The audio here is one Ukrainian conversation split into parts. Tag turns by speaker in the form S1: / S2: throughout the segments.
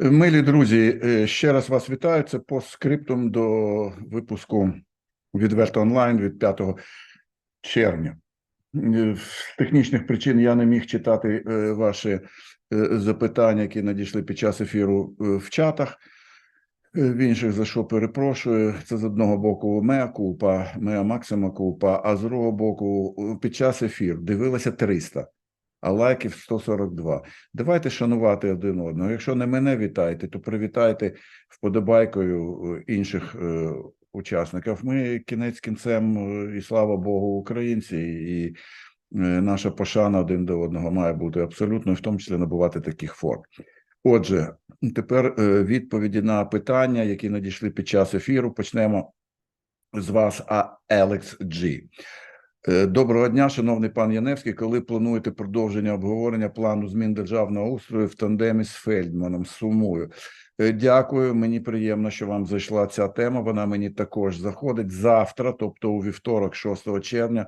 S1: Милі друзі, е, ще раз вас вітаю. Це постскриптум до випуску відверто онлайн від 5 червня. Е, З технічних причин я не міг читати е, ваші запитання, які надійшли під час ефіру в чатах. В інших за що перепрошую. Це з одного боку меа кулпа, меа максима кулпа, а з другого боку, під час ефіру дивилося 300 а лайків 142. Давайте шанувати один одного. Якщо не мене вітаєте, то привітайте вподобайкою е, інших е, учасників. Ми кінець кінцем, е, і слава Богу, українці, і наша пошана один до одного має бути абсолютно, в тому числі набувати таких форм. Отже, тепер відповіді на питання, які надійшли під час ефіру. Почнемо з вас, а Елекс Джі. Е, Доброго дня, шановний пан Яневський. Коли плануєте продовження обговорення плану змін державного устрою в тандемі з Фельдманом? Сумую. Е, Дякую. Мені приємно, що вам зайшла ця тема. Вона мені також заходить завтра, тобто у вівторок, 6 червня.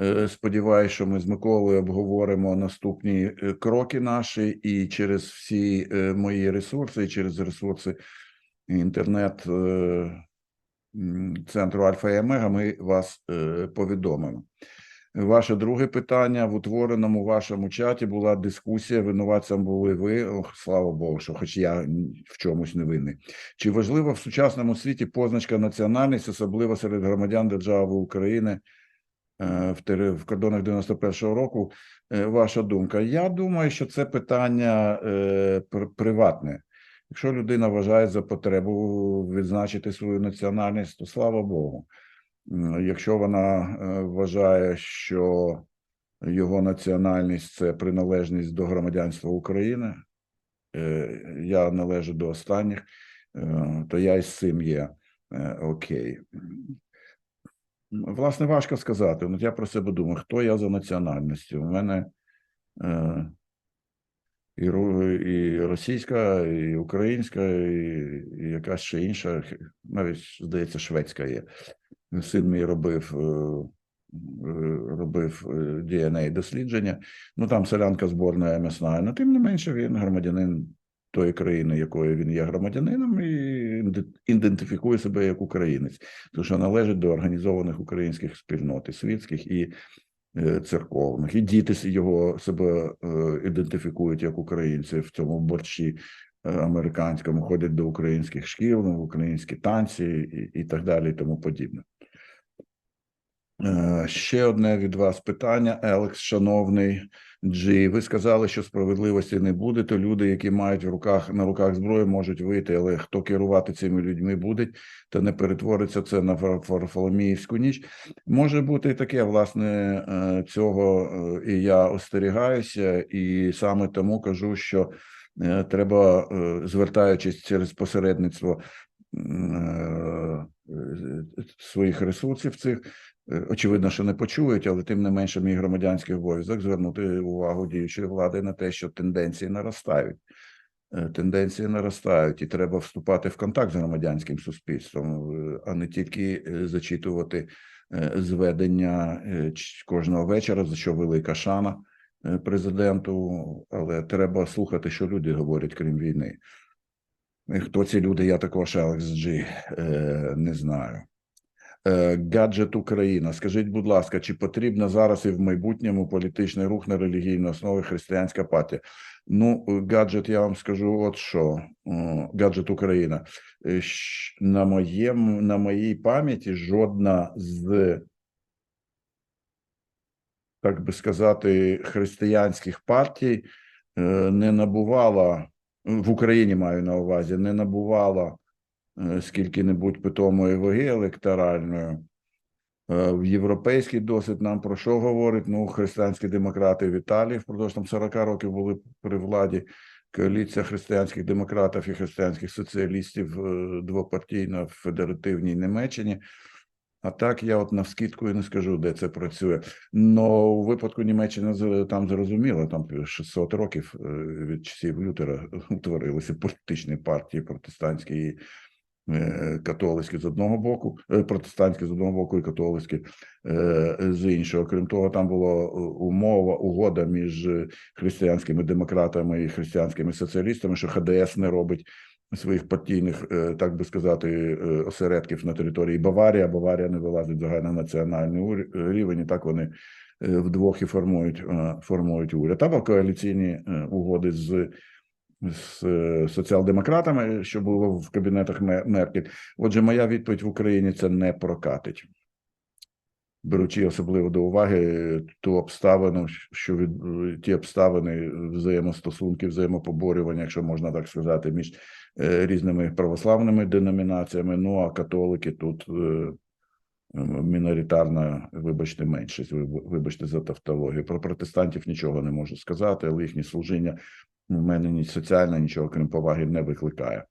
S1: Е, Сподіваюся, що ми з Миколою обговоримо наступні кроки наші і через всі мої ресурси, і через ресурси інтернет. Центру Альфа і Омега, ми вас е, повідомимо. Ваше друге питання в утвореному вашому чаті була дискусія. Винуватцем були ви. Ох, слава Богу, що хоч я в чомусь не винний. Чи важлива в сучасному світі позначка національність, особливо серед громадян держави України е, в, кордонах 91-го року? Е, Ваша думка? Я думаю, що це питання приватне. Якщо людина вважає за потребу відзначити свою національність, то слава Богу. Якщо вона е, вважає, що його національність це приналежність до громадянства України, е, я належу до останніх, е, то я із цим є окей. Власне, важко сказати. Я про себе думаю, хто я за національністю? У мене і, і російська, і українська, і, і якась ще інша, навіть, здається, шведська є. Син мій робив, е, е, робив е, DNA дослідження. Ну там селянка зборна м'ясна, але тим не менше він громадянин тої країни, якої він є громадянином, і ідентифікує себе як українець, тому що належить до організованих українських спільнот, і світських і е, церковних, і діти його себе е, ідентифікують як українці в цьому борщі е, американському, ходять до українських шкіл, в українські танці і, і так далі, і тому подібне. Е, Ще одне від вас питання, Елекс, шановний Джі. Ви сказали, що справедливості не буде, то люди, які мають в руках на руках зброю, можуть вийти, але хто керувати цими людьми буде, то не перетвориться це на Вар- Варфоломіївську ніч. Може бути і таке, власне, е, цього е, і я остерігаюся, і саме тому кажу, що е, треба, звертаючись через посередництво своїх ресурсів цих. Е, Очевидно, що не почують, але тим не менше, мій громадянський обов'язок звернути увагу діючої влади на те, що тенденції наростають. Е, Тенденції наростають, і треба вступати в контакт з громадянським суспільством, е, а не тільки зачитувати зведення кожного вечора, за що велика шана президенту, але треба слухати, що люди говорять, крім війни. Хто ці люди? Я також Алекс Джі не знаю. Е, Гаджет Україна. Скажіть, будь ласка, чи потрібна зараз і в майбутньому політичний рух на релігійній основі християнська партія? Ну, е, гаджет, я вам скажу, от що гаджет Україна. Е, На моєму на моїй пам'яті жодна з, так би сказати, християнських партій не набувала в Україні, маю на увазі, не набувала скільки-небудь питомої ваги електоральної. Е, В європейський досвід нам про що говорить? Ну, християнські демократи в Італії впродовж там 40 років були при владі. Коаліція християнських демократів і християнських соціалістів е, двопартійна в федеративній Німеччині. А так я от навскидку і не скажу, де це працює. Но у випадку Німеччини там зрозуміло, там 600 років е, від часів Лютера утворилися політичні партії протестантські е, католицькі з одного боку, е, протестантські з одного боку і католицькі е, з іншого. Крім того, там була е, умова, угода між е, християнськими демократами і християнськими соціалістами, що ХДС не робить своїх партійних, е, так би сказати, е, осередків на території Баварії. Баварія не вилазить в загальнонаціональний ур- рівень, і так вони е, вдвох і формують, е, формують уряд. Та коаліційні е, угоди з, з е, соціал-демократами, що було в кабінетах Меркель. Отже, моя відповідь в Україні це не прокатить. Беручи особливо до уваги ту обставину, що від ті обставини взаємостосунки, взаємопоборювання, якщо можна так сказати, між е, різними православними деномінаціями. Ну а католики тут е, міноритарна, вибачте, меншість. Вибачте за тавтологію. Про протестантів нічого не можу сказати, але їхнє служіння в мене ні соціальне, нічого крім поваги не викликає.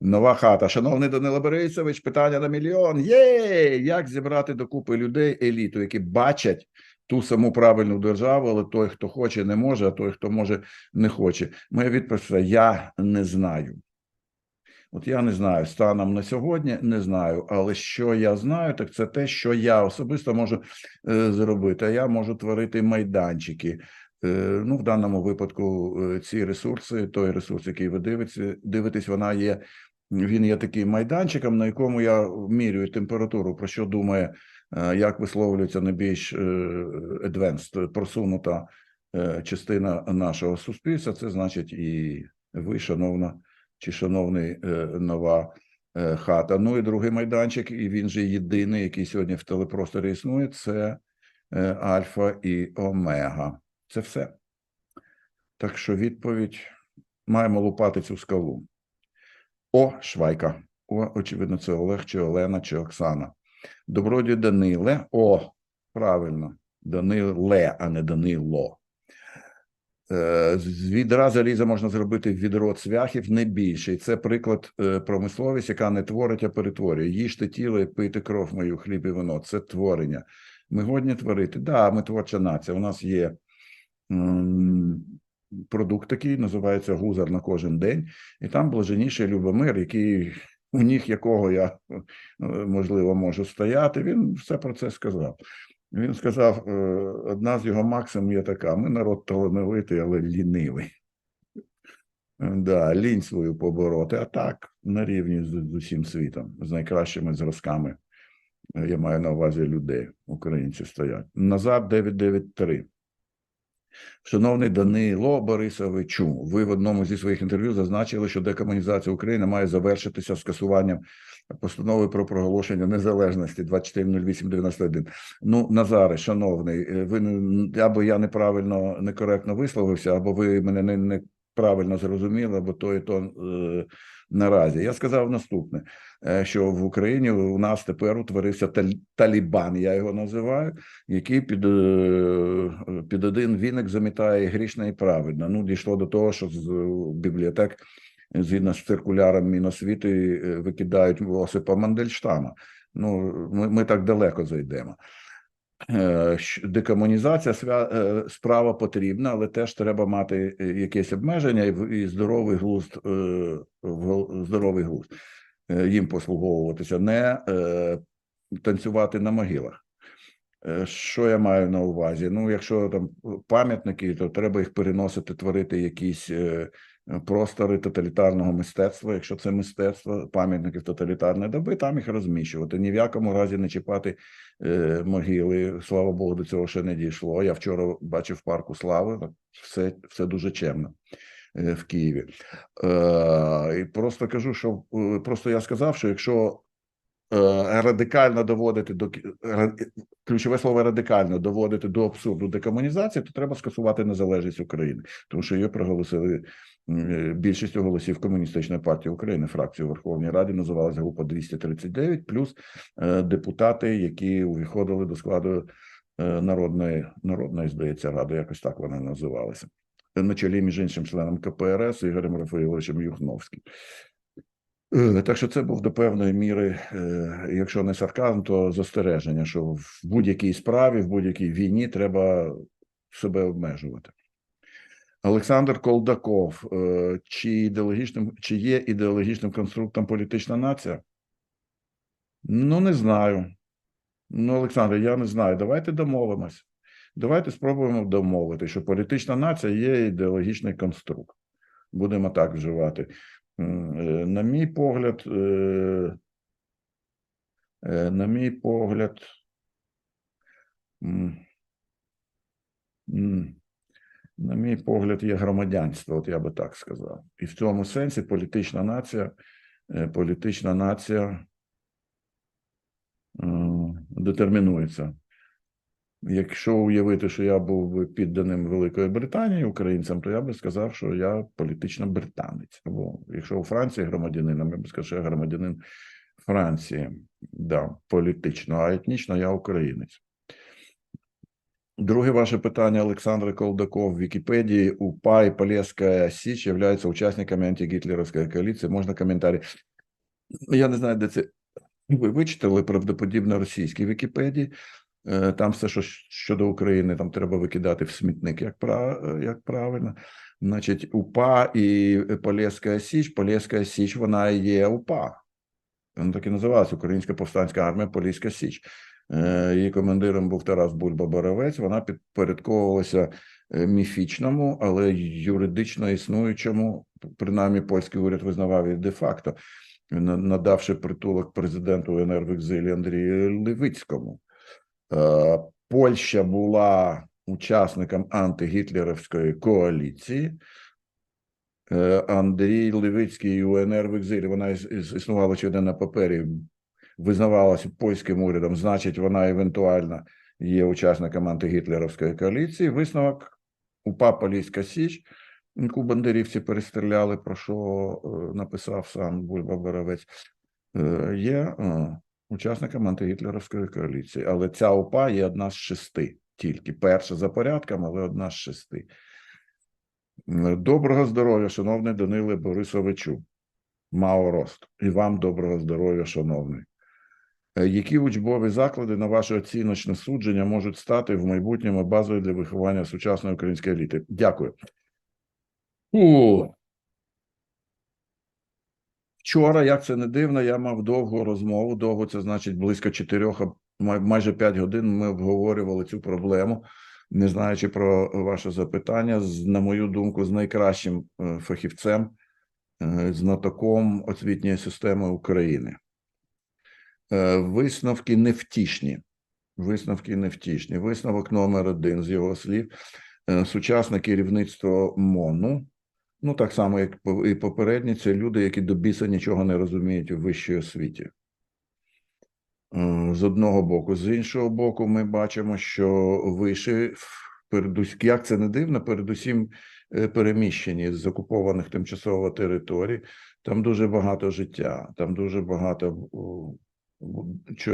S1: Нова хата. Шановний Данило Борисович, питання на мільйон. Є! Як зібрати докупи людей, еліту, які бачать ту саму правильну державу, але той, хто хоче, не може, а той, хто може, не хоче. Моя відповідь – я не знаю. От я не знаю станом на сьогодні, не знаю. Але що я знаю, так це те, що я особисто можу е, зробити. А я можу творити майданчики. Е, ну, в даному випадку е, ці ресурси, той ресурс, який ви дивитесь, дивитесь, вона є. Він є таким майданчиком, на якому я мірюю температуру, про що думає, е, як висловлюється найбільш advanced, просунута частина нашого суспільства. Це значить і ви, шановна чи шановний нова хата. Ну і другий майданчик, і він же єдиний, який сьогодні в телепросторі існує, це Альфа і Омега. Це все. Так що відповідь маємо лупати цю скалу. О, Швайка. О, очевидно, це Олег, чи Олена, чи Оксана. Добродій Даниле. О, правильно. Даниле, а не Данило. Е, З відра заліза можна зробити відро цвяхів не більше. І це приклад е, промисловість, яка не творить, а перетворює. Їжте тіло і пийте кров мою, хліб і вино. Це творення. Ми годні творити. Да, ми творча нація. У нас є продукт такий, називається гузар на кожен день, і там блаженніший Любомир, який у ніг якого я е, можливо можу стояти. Він все про це сказав. Він сказав: е, одна з його максим є така: ми народ талановитий, але лінивий. Да, лінь свою побороти, а так на рівні з, з усім світом, з найкращими зразками. Я маю на увазі людей, українці стоять. Назад 993. Шановний Данило Борисовичу, ви в одному зі своїх інтерв'ю зазначили, що декомунізація України має завершитися скасуванням постанови про проголошення незалежності 240891. Ну, Назаре, шановний, е, ви або я неправильно, некоректно висловився, або ви мене не, не, неправильно зрозуміли, або то і то е, наразі. Я сказав наступне: е, що в Україні у нас тепер утворився тал- Талібан, я його називаю, який під, е, під один віник замітає грішне і правильно. Ну, дійшло до того, що з бібліотек, згідно з циркуляром Міносвіти, викидають Осипа Мандельштама. Ну, ми, ми так далеко зайдемо. Е, Декомунізація е, справа потрібна, але теж треба мати е, якесь обмеження і, здоровий глузд, здоровий глузд їм послуговуватися, не танцювати на могилах. Що я маю на увазі? Ну, якщо там пам'ятники, то треба їх переносити, творити якісь простори тоталітарного мистецтва. Якщо це мистецтво пам'ятників тоталітарної доби, там їх розміщувати. Ні в якому разі не чіпати е, могили. Слава Богу, до цього ще не дійшло. Я вчора бачив парку слави. Все, все дуже чемно е, в Києві. Е, і просто кажу, що е, просто я сказав, що якщо е, радикально доводити до ключове слово радикально доводити до абсурду декомунізації, то треба скасувати незалежність України, тому що її проголосили більшістю голосів комуністичної партії України. Фракцію у Верховній Раді називалася група 239, плюс е, депутати, які увіходили до складу е, народної народної, здається, ради, якось так вони називалися. На чолі між іншим членом КПРС Ігорем Рафаїловичем Юхновським. Е, Так що це був до певної міри, е, якщо не сарказм, то застереження, що в будь-якій справі, в будь-якій війні треба себе обмежувати. Олександр Колдаков. е, Чи ідеологічним, чи є ідеологічним конструктом політична нація? Ну, не знаю. Ну, Олександр, я не знаю. Давайте домовимось. Давайте спробуємо домовити, що політична нація є ідеологічний конструкт. Будемо так вживати. Е, На мій погляд, е, на мій погляд, на мій погляд, є громадянство, от я би так сказав. І в цьому сенсі політична нація, е, політична нація е, детермінується. Якщо уявити, що я був підданим Великої Британії українцям, то я би сказав, що я політично британець. Або якщо у Франції громадянином, я би сказав, що я громадянин Франції. Да, політично, а етнічно я українець. Друге ваше питання, Олександр Колдаков. В Вікіпедії УПА і Полесская Січ являються учасниками антигітлерівської коаліції. Можна коментарі? Я не знаю, де це ви вичитали правдоподібно російській Вікіпедії. Е, Там все, що щодо України, там треба викидати в смітник, як, прав, як правильно. Значить, УПА і Полєська Січ. Полєська Січ, вона є УПА. Вона так і називалася Українська повстанська армія Поліська Січ. Е, Її командиром був Тарас Бульба Боровець. Вона підпорядковувалася е, міфічному, але юридично існуючому, принаймні польський уряд визнавав її де-факто, надавши притулок президенту УНР в екзилі Андрію Левицькому. Е, Польща була учасником антигітлерівської коаліції. Андрій Левицький і УНР в екзилі. Вона іс- іс- існувала очевидно, на папері, визнавалася польським урядом. Значить, вона евентуально є учасником антигітлерівської коаліції. Висновок УПА Поліська Січ, яку бандерівці перестріляли, про що е, написав сам Бульба Боровець, е, є е, учасником антигітлерівської коаліції. Але ця УПА є одна з шести тільки. Перша за порядком, але одна з шести. Доброго здоров'я, шановний Даниле Борисовичу. Мао Рост. І вам доброго здоров'я, шановний. Е, Які учбові заклади, на ваше оціночне судження, можуть стати в майбутньому базою для виховання сучасної української еліти? Дякую. У. Вчора, як це не дивно, я мав довгу розмову. Довго це значить близько чотирьох, майже п'ять годин. Ми обговорювали цю проблему, не знаючи про ваше запитання. З, на мою думку, з найкращим е, фахівцем, е, знатоком освітньої системи України. Е, Висновки невтішні. Висновки невтішні. Висновок номер один з його слів. Е, Сучасне керівництво МОНу, ну так само, як і попередні, це люди, які до біса нічого не розуміють у вищій освіті. Е, З одного боку, з іншого боку, ми бачимо, що виші, як це не дивно, передусім переміщені з окупованих тимчасово територій. Там дуже багато життя, там дуже багато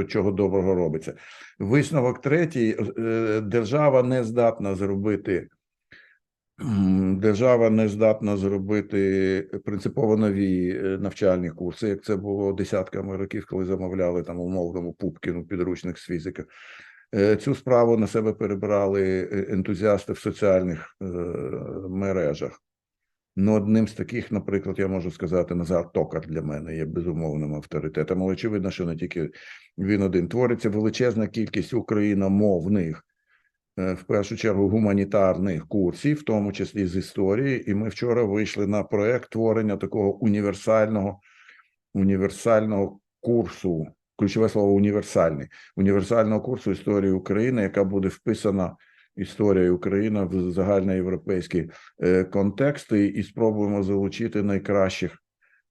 S1: чого, доброго робиться. Висновок третій: е, держава не здатна зробити. Держава не здатна зробити принципово нові е, навчальні курси, як це було десятками років, коли замовляли там умовному Пупкіну підручник з фізики. Е, Цю справу на себе перебрали ентузіасти в соціальних мережах. Ну, одним з таких, наприклад, я можу сказати, Назар Токар для мене є безумовним авторитетом. Але очевидно, що не тільки він один твориться величезна кількість україномовних, е, в першу чергу гуманітарних курсів, в тому числі з історії. І ми вчора вийшли на проект творення такого універсального, універсального курсу. Ключове слово універсальний, універсального курсу історії України, яка буде вписана історія України в загальноєвропейські е, контексти, і спробуємо залучити найкращих,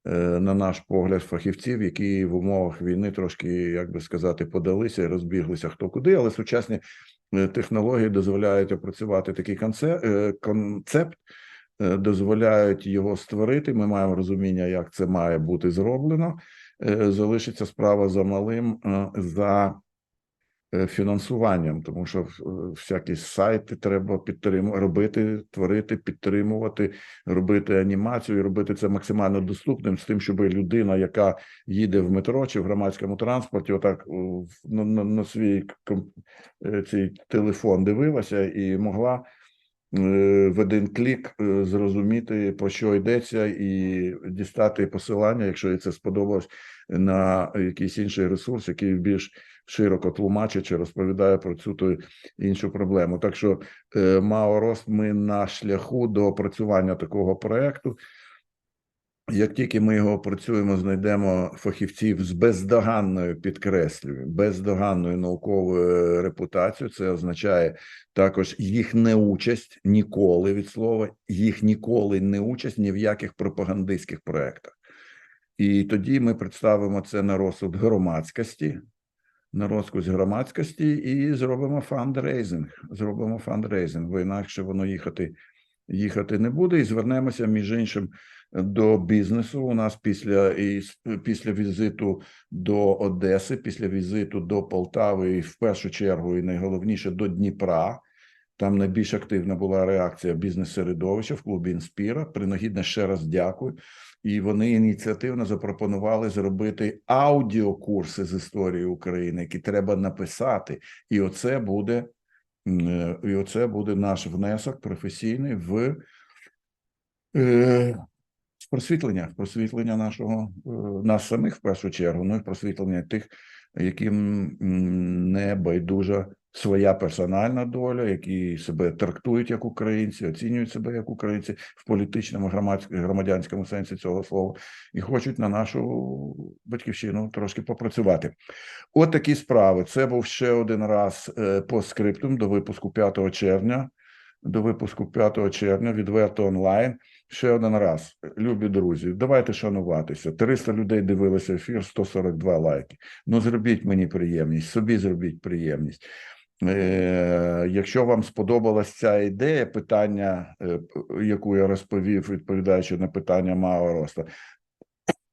S1: е, на наш погляд, фахівців, які в умовах війни трошки, як би сказати, подалися і розбіглися хто куди, але сучасні е, технології дозволяють опрацювати такий конце- концепт, дозволяють його створити. Ми маємо розуміння, як це має бути зроблено. Залишиться справа за малим за фінансуванням, тому що е, всякі сайти треба підтримувати, робити, творити, підтримувати, робити анімацію, і робити це максимально доступним з тим, щоб людина, яка їде в метро чи в громадському транспорті, отак на, на, на свій е, цей телефон дивилася і могла е, в один клік е, зрозуміти, про що йдеться, і дістати посилання, якщо їй це сподобалось, на якийсь інший ресурс, який більш широко тлумачить чи розповідає про цю то іншу проблему. Так що е, МАО Рост ми на шляху до опрацювання такого проекту. Як тільки ми його опрацюємо, знайдемо фахівців з бездоганною підкреслюю, бездоганною науковою репутацією. Це означає також їх неучасть ніколи від слова, їх ніколи не участь ні в яких пропагандистських проектах. І тоді ми представимо це на розсуд громадськості, на розкусь громадськості і зробимо фандрейзинг. Зробимо фандрейзинг, бо інакше воно їхати, їхати не буде. І звернемося між іншим до бізнесу. У нас після після візиту до Одеси, після візиту до Полтави, і в першу чергу, і найголовніше до Дніпра. Там найбільш активна була реакція бізнес-середовища в клубі Інспіра. Принагідно ще раз дякую. І вони ініціативно запропонували зробити аудіокурси з історії України, які треба написати. І оце буде, і оце буде наш внесок професійний в, е, просвітлення, в просвітлення нашого е, нас самих в першу чергу, ну і просвітлення тих, яким не байдужа своя персональна доля, які себе трактують як українці, оцінюють себе як українці в політичному громадянському сенсі цього слова, і хочуть на нашу батьківщину трошки попрацювати. От такі справи. Це був ще один раз е, по скриптум до випуску 5 червня. До випуску 5 червня відверто онлайн. Ще один раз, любі друзі, давайте шануватися. 300 людей дивилися ефір, 142 лайки. Ну зробіть мені приємність, собі зробіть приємність. Е, Якщо вам сподобалась ця ідея, питання, е, яку я розповів, відповідаючи на питання Мао Роста,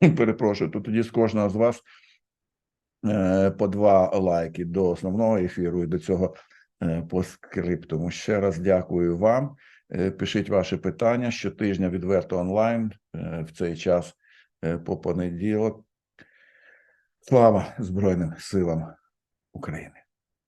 S1: перепрошую, то тоді з кожного з вас е, по два лайки до основного ефіру і до цього по скриптуму. Ще раз дякую вам. Пишіть ваші питання щотижня відверто онлайн в цей час по понеділок. Слава Збройним силам України!